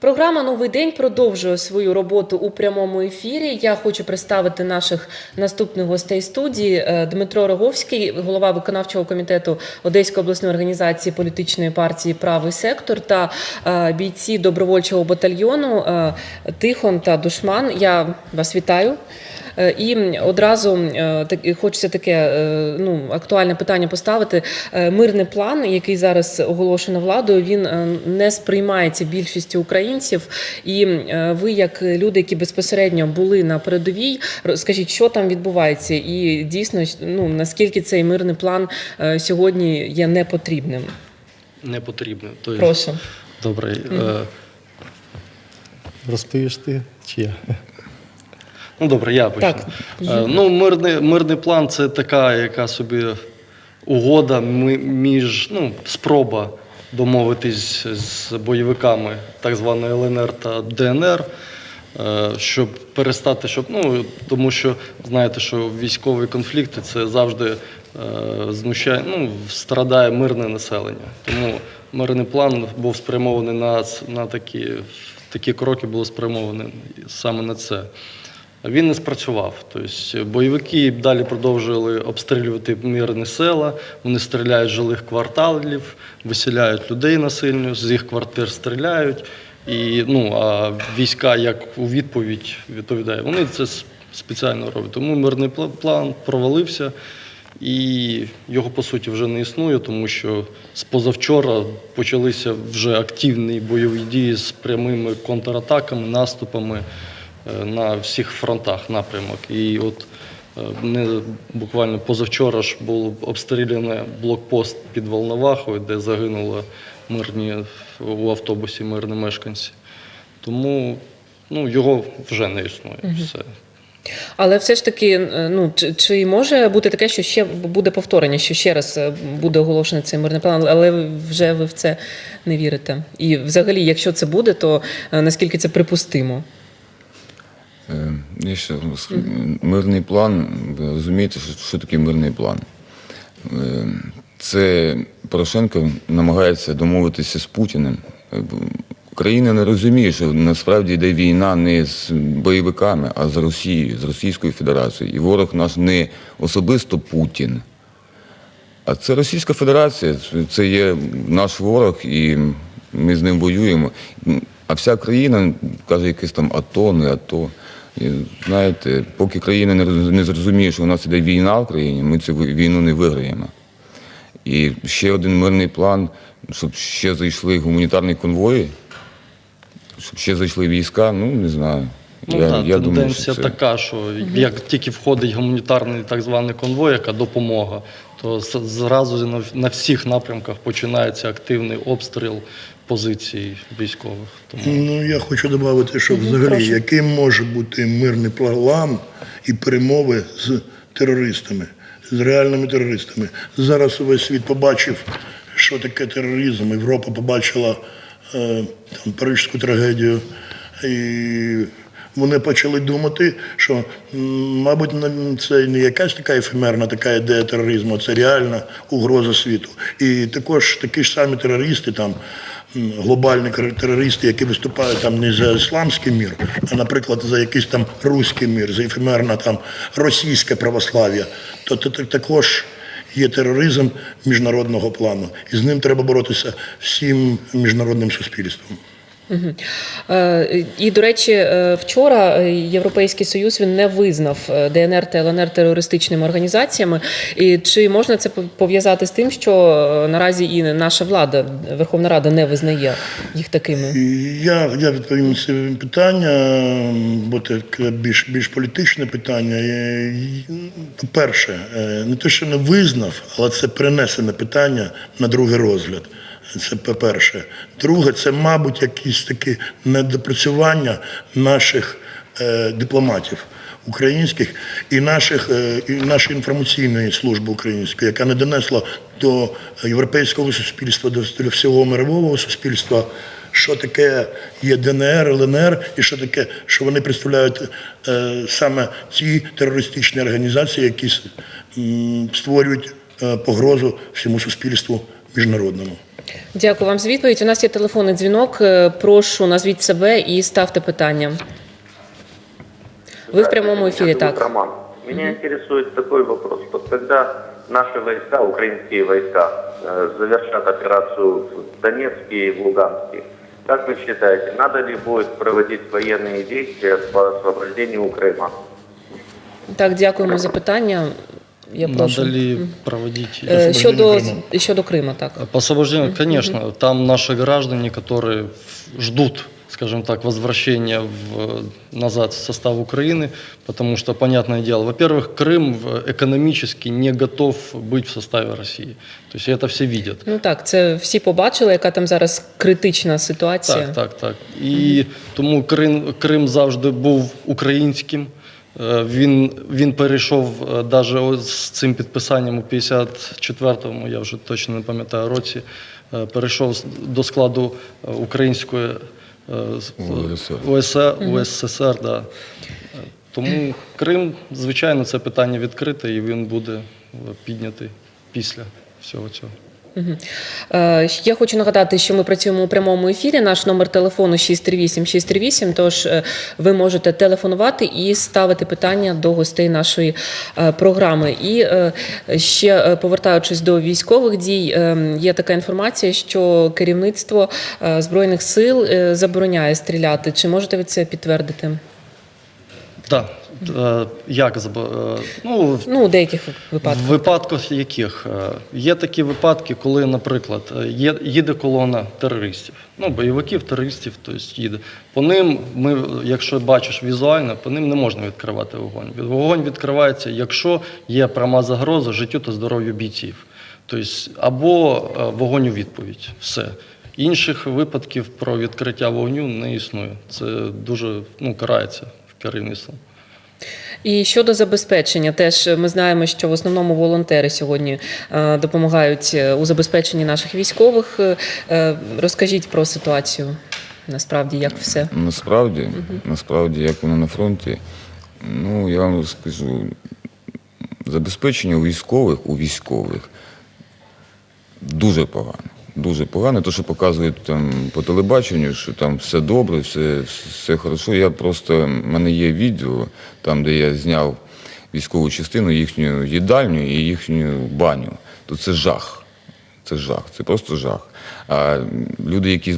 Програма Новий день продовжує свою роботу у прямому ефірі. Я хочу представити наших наступних гостей студії. Е, Дмитро Роговський, голова виконавчого комітету Одеської обласної організації політичної партії Правий сектор та е, бійці добровольчого батальйону е, Тихон та Душман. Я вас вітаю. Е, І одразу е, хочеться таке е, ну, актуальне питання поставити. Мирний план, який зараз оголошено владою, він не сприймається більшістю українців. І ви, як люди, які безпосередньо були на передовій, скажіть, що там відбувається, і дійсно ну, наскільки цей мирний план сьогодні є непотрібним? Не потрібно. Тобто, Прошу. Добре. Е, Розповіш ти чи я? Ну добре, я почну. Так. Е, ну, мирний, мирний план це така, яка собі угода між ну, спроба домовитись з бойовиками так званої ЛНР та ДНР. е, Щоб перестати, щоб ну тому що знаєте, що військові конфлікти це завжди е, знущає, ну страдає мирне населення. Тому мирний план був спрямований на, на такі, такі кроки були спрямовані саме на це. Він не спрацював. Тобто бойовики далі продовжували обстрілювати мирні села, вони стріляють з жилих кварталів, виселяють людей насильно, з їх квартир стріляють. І ну, а війська як у відповідь відповідає. Вони це спеціально роблять. Тому мирний пла- план провалився. І його по суті вже не існує, тому що з позавчора почалися вже активні бойові дії з прямими контратаками, наступами е, на всіх фронтах напрямок. І от е, не буквально позавчора ж був обстріляний блокпост під Волновахою, де загинули мирні у автобусі мирні мешканці. Тому ну, його вже не існує. Все. Але все ж таки, е, ну чи, чи може бути таке, що ще буде повторення, що ще раз е, буде оголошений цей мирний план, але вже ви в це не вірите? І взагалі, якщо це буде, то е, наскільки це припустимо? Е, ще раз, мирний план, ви розумієте, що, що таке мирний план? Е, Це Порошенко намагається домовитися з Путіним. Е, Україна не розуміє, що насправді йде війна не з бойовиками, а з Росією, з Російською Федерацією. І ворог наш не особисто Путін. А це Російська Федерація, це є наш ворог, і ми з ним воюємо. А вся країна каже, якесь там АТО, не АТО. І, знаєте, поки країна не зрозуміє, що у нас іде війна в країні, ми цю війну не виграємо. І ще один мирний план, щоб ще зайшли гуманітарні конвої, щоб ще зайшли війська, ну не знаю. Ну, я, так, думаю, тенденція що це... така, що як тільки входить гуманітарний так званий конвой, яка допомога, то зразу на, на всіх напрямках починається активний обстріл позицій військових. Тому Ну, я хочу додати, що взагалі, яким може бути мирний план і перемови з терористами, з реальними терористами. Зараз увесь світ побачив, що таке тероризм. Європа побачила е, там, Парижську трагедію. І вони почали думати, що, мабуть, на- це не якась така ефемерна така ідея тероризму, це реальна угроза світу. І також такі ж самі терористи там. Глобальні терористи, які виступають там не за ісламський мір, а, наприклад, за якийсь там руський мір, за ефемерне там російське православ'я, то, це також є тероризм міжнародного плану, і з ним треба боротися всім міжнародним суспільством. Е, І, до речі, е, вчора е, Європейський Союз він не визнав ДНР та ЛНР терористичними організаціями. І чи можна це пов'язати з тим, що наразі і наша влада, Верховна Рада, не визнає їх такими? Я, я відповім на це питання, бо це більш, більш політичне питання. По-перше, не те, що не визнав, але це перенесене питання на другий розгляд. Це по-перше. Друге, це, мабуть, якісь такі недопрацювання наших е, дипломатів українських і наших е, і нашої інформаційної служби української, яка не донесла до європейського суспільства, до, всього мирового суспільства, що таке є ДНР, ЛНР, і що таке, що вони представляють е, саме ці терористичні організації, які м, створюють е, погрозу всьому суспільству міжнародному. Дякую вам за відповідь. У нас є телефонний дзвінок. Е, Прошу, назвіть себе і ставте питання. Ви в прямому ефірі, Меня зовут так. Роман. Меня интересует такой вопрос. Вот когда наши войска, украинские войска, э, завершат операцию в Донецке и в Луганске, как вы считаете, надо ли будет проводить военные действия по освобождению Крыма? Так, дякуємо за питання. Я прошу. Надо ли проводить... Е, Щодо, Криму. щодо Крима, так. По освобождению, конечно, там наши граждане, которые ждут, скажем так, возвращения в, назад в состав Украины, потому что, понятное дело, во-первых, Крым в- экономически не готов быть в составе России. То есть это все видят. Ну так, це всі побачили, яка там зараз критична ситуація. Так, так, так. І тому Крим, Крим завжди був українським. Е, Він, він перейшов навіть з цим підписанням у 54-му, я вже точно не пам'ятаю році, е, перейшов з- до складу е, української е. УСР, УССР. Да. Е, Тому Крим, звичайно, це питання відкрите і він буде е, піднятий після всього цього. Е, Я хочу нагадати, що ми працюємо у прямому ефірі. Наш номер телефону 638-638, Тож е, ви можете телефонувати і ставити питання до гостей нашої е, програми. І ще повертаючись до військових дій, є така інформація, що керівництво збройних сил забороняє стріляти. Чи можете ви це підтвердити? Так, е, як е, ну, Ну, у деяких випадках. В випадках яких Е, є такі випадки, коли, наприклад, е, є, їде колона терористів, ну бойовиків, терористів, тобто їде. По ним ми, якщо бачиш візуально, по ним не можна відкривати вогонь. Від- Вогонь відкривається, якщо є пряма загроза життю та здоров'ю бійців. Тобто або е, вогонь у відповідь. Все. Інших випадків про відкриття вогню не існує. Це дуже ну, карається керівництвом. І щодо забезпечення, теж ми знаємо, що в основному волонтери сьогодні е, допомагають е, у забезпеченні наших військових. Е, Розкажіть про ситуацію. Насправді, як все. Насправді, насправді, як воно на фронті, ну я вам скажу, забезпечення у військових, у військових дуже погано. Дуже погано. Те, що показують там по телебаченню, що там все добре, все, все хорошо. Я просто, в мене є відео, там, де я зняв військову частину, їхню їдальню і їхню баню. То це жах. Це жах, це просто жах. А люди, які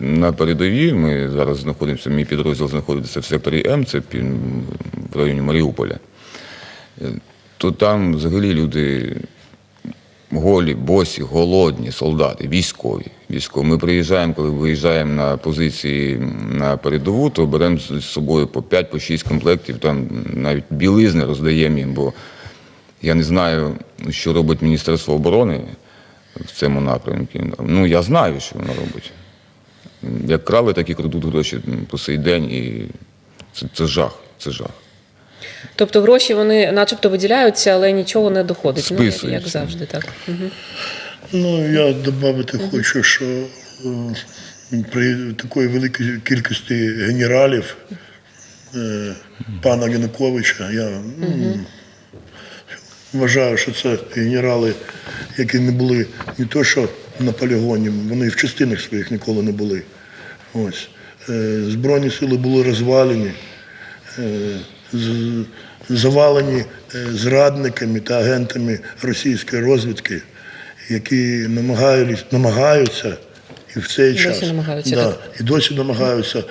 на передовій, ми зараз знаходимося, мій підрозділ знаходиться в секторі М, це в районі Маріуполя, Е, то там взагалі люди голі, босі, голодні, солдати, військові. військові. Ми приїжджаємо, коли виїжджаємо на позиції на передову, то беремо з собою по 5-6 комплектів, там навіть білизни роздаємо їм, бо я не знаю, що робить Міністерство оборони в цьому напрямку. Ну, я знаю, що воно робить. Як крали, так і крадуть гроші по сей день, і це, це жах, це жах. Тобто гроші вони, начебто, виділяються, але нічого не доходить. Ну, як завжди, так. Ну, я додати хочу, що е, при такої великій кількості генералів е, пана Януковича, я м, вважаю, що це генерали, які не були не то, що на полігоні, вони в частинах своїх ніколи не були. Ось. Е, Збройні сили були розвалені, завалені е, зрадниками та агентами російської розвідки, які намагаються, намагаються і в цей Досі час намагаються, да, і досі намагаються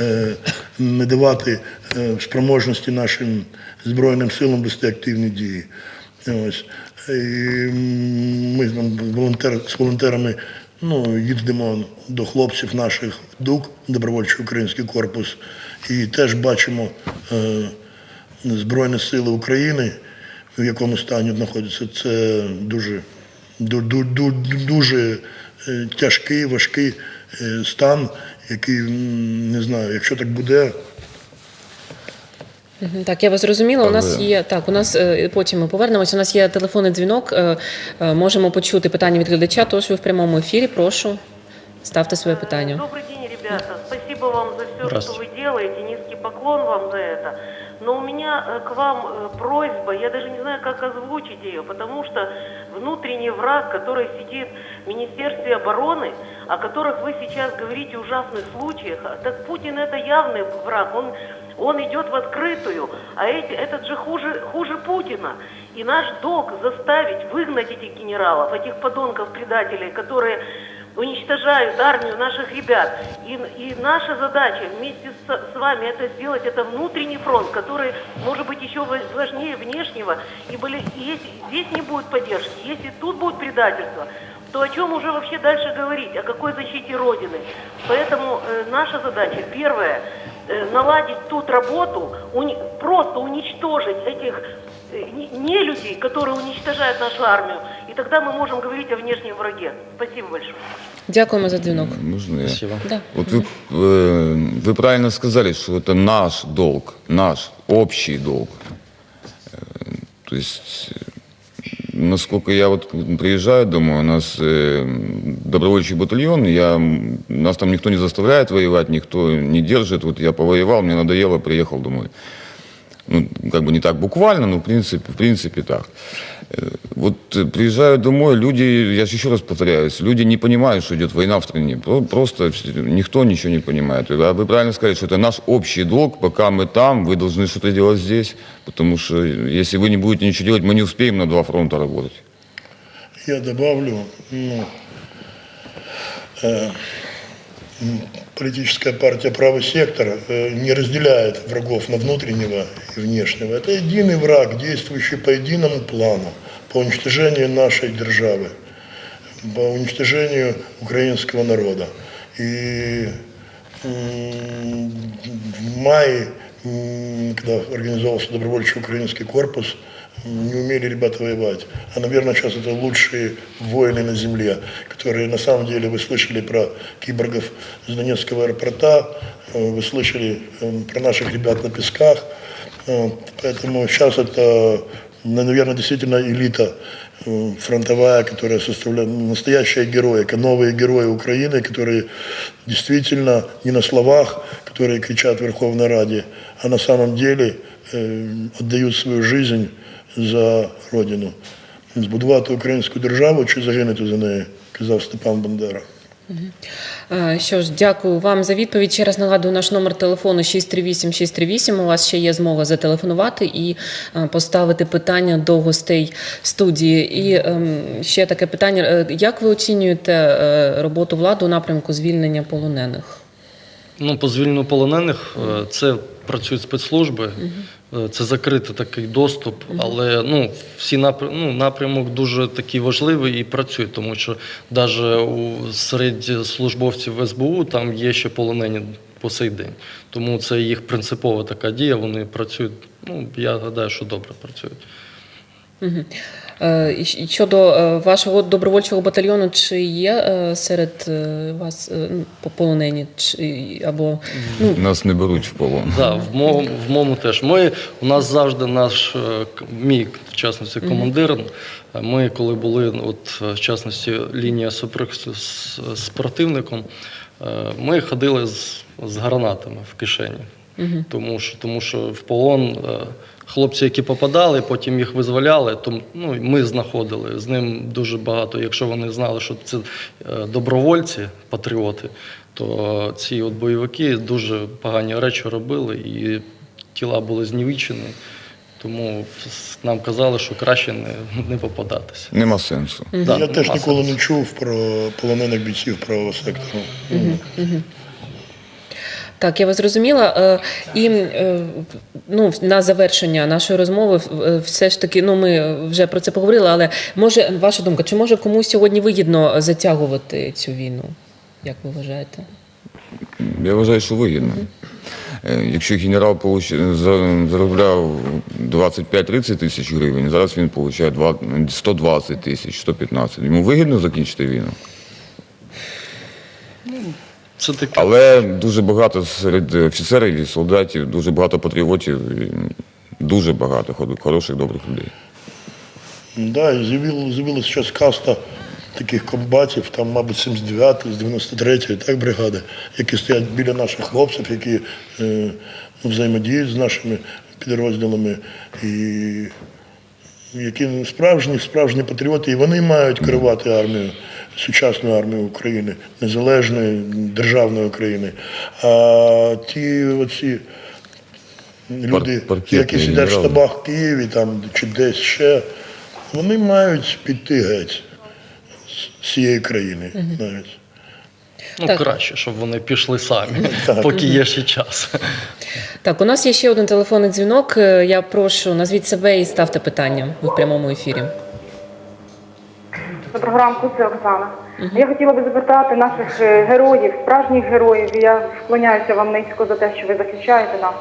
е, не давати е, спроможності нашим Збройним силам вести активні дії. Ось. І ми там волонтер, з волонтерами ну, їздимо до хлопців наших ДУК, Добровольчий український корпус, і теж бачимо е, Збройні Сили України, в якому стані знаходяться. Це дуже, ду- ду- ду- дуже е, тяжкий, важкий е, стан, який не знаю, якщо так буде, Так, я вас зрозуміла. У нас є так. У нас потім ми повернемось. У нас є телефонний дзвінок. Можемо почути питання від глядача. Тож ви в прямому ефірі. Прошу ставте своє питання. Добрый день, ребята. Что вы делаете. Низкий поклон вам за это. Но у меня э, к вам э, просьба, я даже не знаю, как озвучить ее, потому что внутренний враг, который сидит в Министерстве обороны, о которых вы сейчас говорите ужасных случаях, а так Путин это явный враг, он, он идет в открытую, а эти, этот же хуже, хуже Путина. И наш долг заставить выгнать этих генералов, этих подонков-предателей, которые уничтожают армию наших ребят. И, и наша задача вместе с, с вами это сделать, это внутренний фронт, который может быть еще ва- важнее внешнего. И были, если здесь не будет поддержки, если тут будет предательство, то о чем уже вообще дальше говорить, о какой защите Родины. Поэтому э, наша задача, первое, э, наладить тут работу, уни- просто уничтожить этих не людей, которые уничтожают нашу армию, и тогда мы можем говорить о внешнем враге. Спасибо большое. Дякуємо за дзвінок. Можно я? Спасибо. Да. Вот вы, э, вы правильно сказали, что это наш долг, наш общий долг. Э, То есть, э, насколько я вот приезжаю домой, у нас добровольчий батальон, я, нас там никто не заставляет воевать, никто не держит. Вот я повоевал, мне надоело, приехал домой. Ну, как бы не так буквально, но в принципе, в принципе так. Э, Вот э, приезжаю домой, люди, я же еще раз повторяюсь, люди не понимают, что идет война в стране. Про- Просто никто ничего не понимает. А вы правильно сказали, что это наш общий долг, пока мы там, вы должны что-то делать здесь, потому что если вы не будете ничего делать, мы не успеем на два фронта работать. Я добавлю, ну, э, политическая партия «Правый сектор» э, не разделяет врагов на внутреннего и внешнего. Это единый враг, действующий по единому плану, по уничтожению нашей державы, по уничтожению украинского народа. И в мае, когда организовался добровольчий украинский корпус, не умели ребята воевать. А, наверное, сейчас это лучшие воины на земле, которые на самом деле вы слышали про киборгов с Донецкого аэропорта, э, вы слышали э, про наших ребят на песках. Вот. Поэтому сейчас это, ну, наверное, действительно элита э, фронтовая, которая составляет настоящие герои, ка- новые герои Украины, которые действительно не на словах, которые кричат в Верховной Раде, а на самом деле э, отдают свою жизнь за Родину. Збудувати українську державу чи загинути за неї, казав Степан Бандера. Е, Що ж, дякую вам за відповідь. Ще раз нагадую наш номер телефону 638-638. У вас ще є змога зателефонувати і е, поставити питання до гостей студії. І ем, ще таке питання: Е, як ви оцінюєте роботу влади у напрямку звільнення полонених? Ну, по звільненню полонених це працюють спецслужби, це закритий такий доступ, але ну, всі напрям, ну, напрямок дуже такий важливий і працює, тому що навіть у серед службовців СБУ там є ще полонені по сей день. Тому це їх принципова така дія, вони працюють, ну, я гадаю, що добре працюють. Е, і Щодо е, вашого добровольчого батальйону, чи є е, серед вас ну, по- полонені чи або ну, Нас не беруть в полон. Да, в моєму, в моєму теж. Ми, у нас завжди наш, мій, в частності, командир, ми коли були, от, в частності, лінія супер- з, з противником, ми ходили з, з гранатами в кишені. Тому, що, тому що в полон хлопці, які попадали, потім їх визволяли, то ну, ми знаходили з ним дуже багато. Якщо вони знали, що це е, добровольці, патріоти, то е, ці от бойовики дуже погані речі робили, і тіла були знівечені. Тому нам казали, що краще не, не попадатися. Нема сенсу. Да, Я теж ніколи сенсу. не чув про полонених бійців правого сектору. Так, я вас зрозуміла. Е, І е, ну, на завершення нашої розмови, е, все ж таки, ну ми вже про це поговорили, але може ваша думка, чи може комусь сьогодні вигідно затягувати цю війну? Як ви вважаєте? Я вважаю, що вигідно. Якщо генерал заробляв 25-30 тисяч гривень, зараз він отримує 120 тисяч, 115. Йому вигідно закінчити війну. Це таке. Але дуже багато серед офіцерів і солдатів, дуже багато патріотів, і дуже багато хороших, добрих людей. Да, заявилась сейчас каста таких комбатів, там, мабуть, 79-ї, з 93-ї, так, бригади, які стоять біля наших хлопців, які е, взаємодіють з нашими підрозділами. І які справжні, справжні патріоти, і вони мають керувати армією, сучасною армією України, незалежної державної України. А ті оці люди, які сидять в штабах в Києві там, чи десь ще, вони мають піти геть з цієї країни навіть. Ну, Так. краще, щоб вони пішли самі, поки є ще час. Так, у нас є ще один телефонний дзвінок. Е, Я прошу назвіть себе і ставте питання. В прямому ефірі. Доброго ранку, це Оксана. Я хотіла би запитати наших е, героїв, справжніх героїв. Я вклоняюся вам низько за те, що ви захищаєте нас.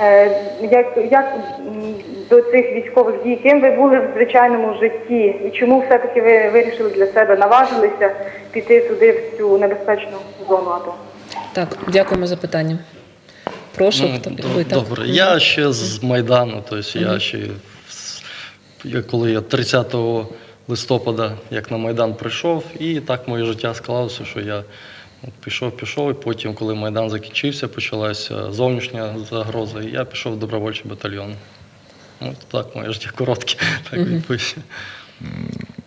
Е, Як, як до цих військових дій, ким ви були в звичайному житті, і чому все-таки ви вирішили для себе наважилися піти туди в цю небезпечну зону АТО? Так, дякуємо за питання. Прошу, Ну, хто до- ви так. Добре, я ще з Майдану, тобто я ще коли я 30 листопада, як на Майдан прийшов, і так моє життя склалося, що я пішов, пішов, і потім, коли Майдан закінчився, почалася зовнішня загроза, і я пішов в добровольчий батальйон. От так моє життя коротке, так відповідь.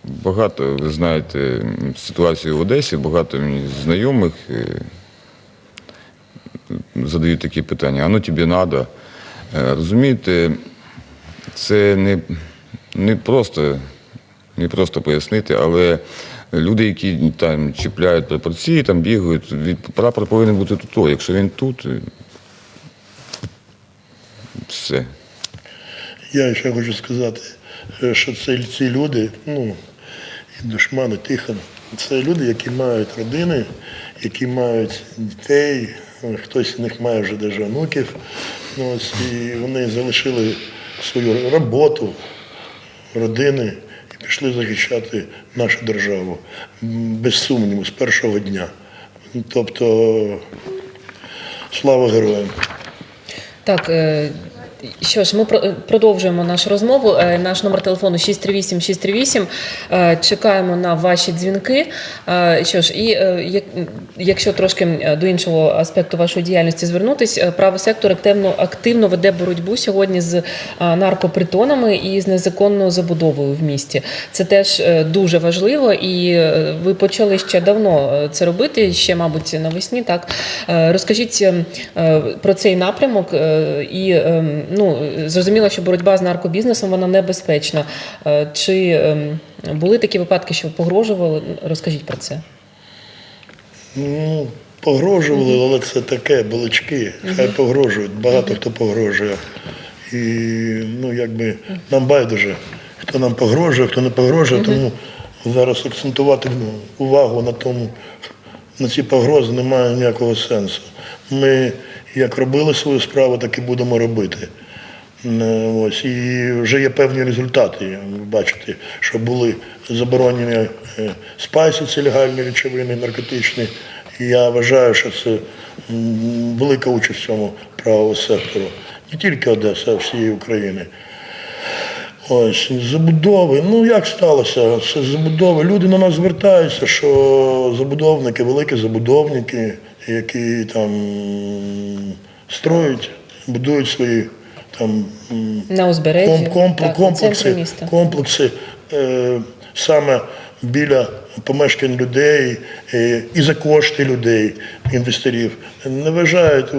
Багато, ви знаєте, ситуацію в Одесі, багато мені знайомих е, задають такі питання, а ну тобі треба. Розумієте, це не, не, просто, не просто пояснити, але люди, які там чіпляють прапорці, там бігають, від, прапор повинен бути тут. Якщо він тут, все. Я ще хочу сказати, що це ці люди, ну, і душмани, і Тихон, це люди, які мають родини, які мають дітей, хтось з них має вже навіть онуків. Ну, ось, і вони залишили свою роботу, родини пішли захищати нашу державу. Без сумніву, з першого дня. Тобто, слава героям! Так, е, що ж, ми про- продовжуємо нашу розмову. Е, Наш номер телефону 638-638. Е, Чекаємо на ваші дзвінки. Е, Що ж, і якщо трошки до іншого аспекту вашої діяльності звернутись, правий сектор активно, активно веде боротьбу сьогодні з наркопритонами і з незаконною забудовою в місті. Це теж дуже важливо, і ви почали ще давно це робити, ще, мабуть, навесні. Так розкажіть про цей напрямок. І е, ну зрозуміло, що боротьба з наркобізнесом вона небезпечна. Е, Чи е, були такі випадки, що погрожували? Розкажіть про це. Ну, погрожували, але це таке, балачки. Хай погрожують, багато хто погрожує. І ну, якби нам байдуже, хто нам погрожує, хто не погрожує, тому зараз акцентувати увагу на тому, на ці погрози немає ніякого сенсу. Ми як робили свою справу, так і будемо робити. Ось, і вже є певні результати. Бачите, що були заборонені е, спайси, це легальні речовини, наркотичні. І я вважаю, що це велика участь в цьому правого сектору. Не тільки Одеси, а всієї України. Ось, забудови. Ну як сталося? Це забудови. Люди на нас звертаються, що забудовники, великі забудовники, які там м, строять, будують свої там На узбережжі ком- компл- так, комплекси, комплекси е, саме біля помешкань людей е, і за кошти людей, інвесторів. Не вважають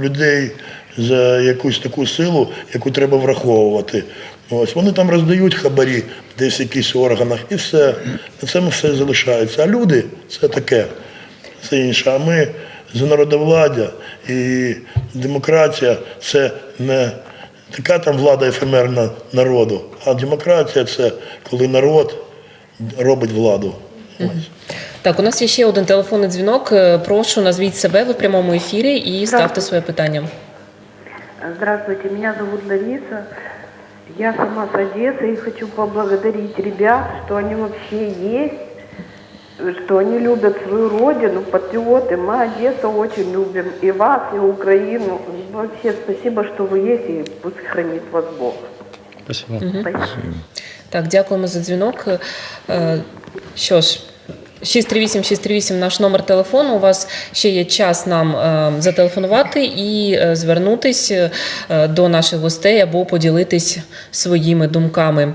людей за якусь таку силу, яку треба враховувати. Ось вони там роздають хабарі десь в якихось органах, і все. На цьому все залишається. А люди це таке, це інше. А ми за народовладдя і демократія це не така там влада ефемерна народу, а демократія це коли народ робить владу. Так, у нас є ще один телефонний дзвінок. Е, Прошу, назвіть себе ви в прямому ефірі і ставте своє питання. Здравствуйте, меня зовут Лариса. Я сама с Одессы и хочу поблагодарить ребят, что они вообще есть, что они любят свою родину, патриоты. Мы Одессу очень любим, и вас, и Украину. Вообще спасибо, что вы есть, и пусть хранит вас Бог. Спасибо. Спасибо. Так, дякуємо за дзвінок. Е, Що ж. 638-638 наш номер телефону. У вас ще є час нам е, зателефонувати і е, звернутись е, до наших гостей або поділитись своїми думками.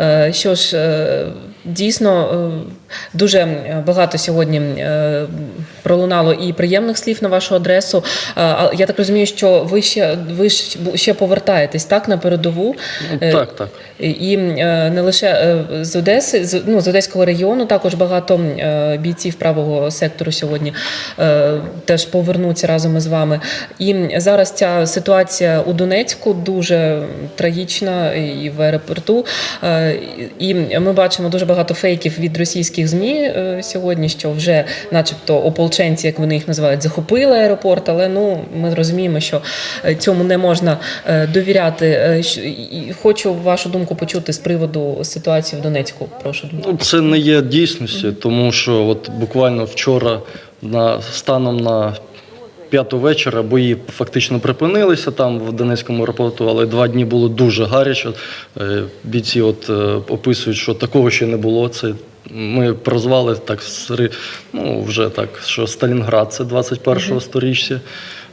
Е, що ж, е, дійсно е, дуже багато сьогодні е, пролунало і приємних слів на вашу адресу. Е, я так розумію, що ви ще ви ще повертаєтесь так на передову. Ну, Е, так, так. і не лише з Одеси, з, ну, з Одеського регіону також багато бійців правого сектору сьогодні теж повернуться разом із вами. І зараз ця ситуація у Донецьку дуже трагічна і в аеропорту. І ми бачимо дуже багато фейків від російських ЗМІ е, сьогодні, що вже, начебто, ополченці, як вони їх називають, захопили аеропорт, але ну ми розуміємо, що е, цьому не можна е, довіряти. Хочу вашу думку почути з приводу ситуації в Донецьку. Прошу. Ну, це не є дійсністю, тому що от буквально вчора на станом на п'яту вечора бої фактично припинилися там в Донецькому аеропорту, але два дні було дуже гаряче. Е, Бійці от е, описують, що такого ще не було. Це ми прозвали так ну, вже так, що Сталінград це 21-го сторіччя.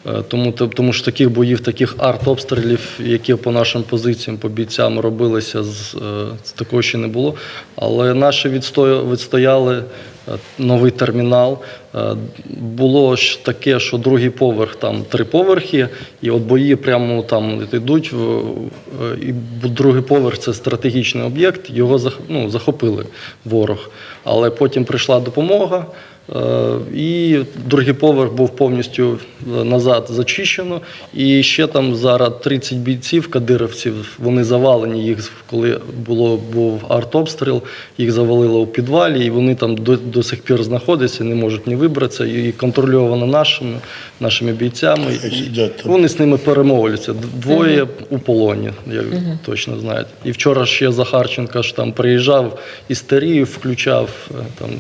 Е, Тому, то- тому що таких боїв, таких артобстрілів, які по нашим позиціям, по бійцям робилися, з, е, з такого ще не було. Але наші відсто- відстояли е, новий термінал. Було ж таке, що другий поверх, там три поверхи, і от бої прямо там йдуть. І другий поверх це стратегічний об'єкт, його ну, захопили ворог. Але потім прийшла допомога. Е, І другий поверх був повністю е, назад зачищено. І ще там зараз 30 бійців, кадировців, вони завалені. Їх коли було був артобстріл, їх завалило у підвалі, і вони там до, до сих пір знаходяться, не можуть ні вибратися. І контрольовано нашими, нашими бійцями. І вони з ними перемовляться. Двоє у полоні, як точно знаєте. І вчора ще Захарченко ж там приїжджав істерію, включав е, там.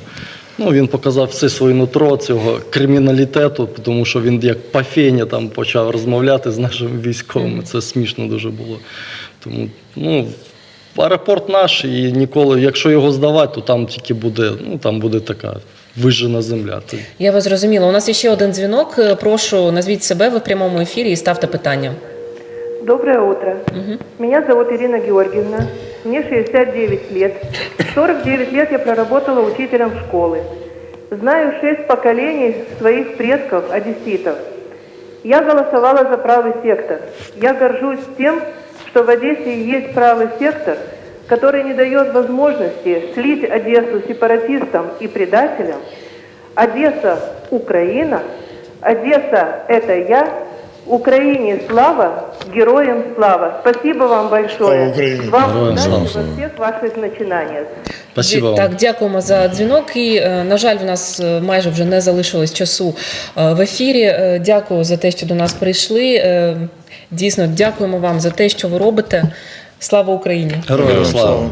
Ну, він показав все своє нутро цього криміналітету, тому що він як по фені там почав розмовляти з нашими військовими. Це смішно дуже було. Тому, ну, аеропорт наш, і ніколи, якщо його здавати, то там тільки буде, ну там буде така вижжена земля. Я вас зрозуміла. У нас є ще один дзвінок. Е, Прошу назвіть себе ви в прямому ефірі і ставте питання. Доброе утро. Меня зовут Ирина Георгиевна. Мне 69 лет. 49 лет я проработала учителем школы. Знаю шесть поколений своих предков, одесситов. Я голосовала за правый сектор. Я горжусь тем, что в Одессе есть правый сектор, который не дает возможности слить Одессу сепаратистам и предателям. Одесса – Украина. Одесса – это я. Украине слава, героям слава. Спасибо вам большое. Слава Украине. Вам удачи слава. во всех ваших начинаниях. Спасибо вам. Так, дякуємо за дзвінок. І е, на жаль, в нас е, майже вже не залишилось часу е, в ефірі. Дякую за те, що до нас прийшли. Дійсно, дякуємо вам за те, що ви робите. Слава Україні! Героям слава!